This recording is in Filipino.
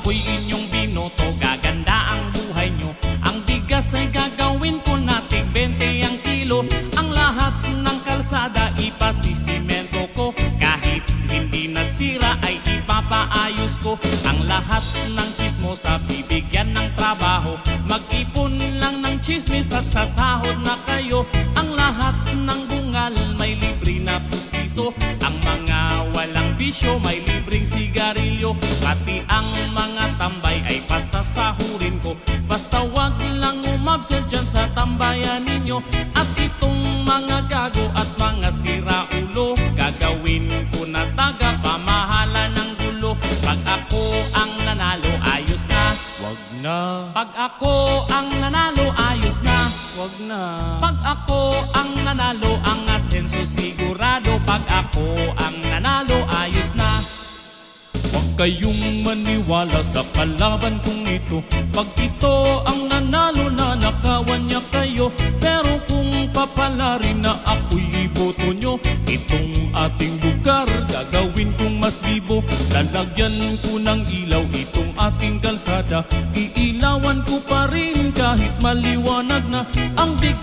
ako'y inyong binoto Gaganda ang buhay nyo. Ang bigas ay gagawin ko natin 20 ang kilo. Ang lahat ng kalsada ipasisimento ko. Kahit hindi nasira ay ipapaayos ko. Ang lahat ng chismosa bibigyan ng trabaho. Mag-ipon lang ng chismis at sasahod na kayo. Ang lahat ng bungal may libre na pustiso. Ang mga bisyo may libreng sigarilyo. Pati ang mga tambay ay pasasahurin ko. Basta wag lang umabsent dyan sa tambayan ninyo. At itong mga gago at mga siraulo Gagawin ko na taga pamahala ng gulo. Pag ako ang nanalo ayos na. Wag na, Pag ako ang nanalo ayos na. Wag na. Pag ako ang nanalo kayong maniwala sa kalaban kong ito. Pag ito ang nanalo na nakawan niya kayo. Pero kung papalarin na ako'y iboto nyo Itong ating lugar gagawin kong mas bibo. Lalagyan ko ng ilaw itong ating kalsada. Iilawan ko pa rin kahit maliwanag na Ang bigas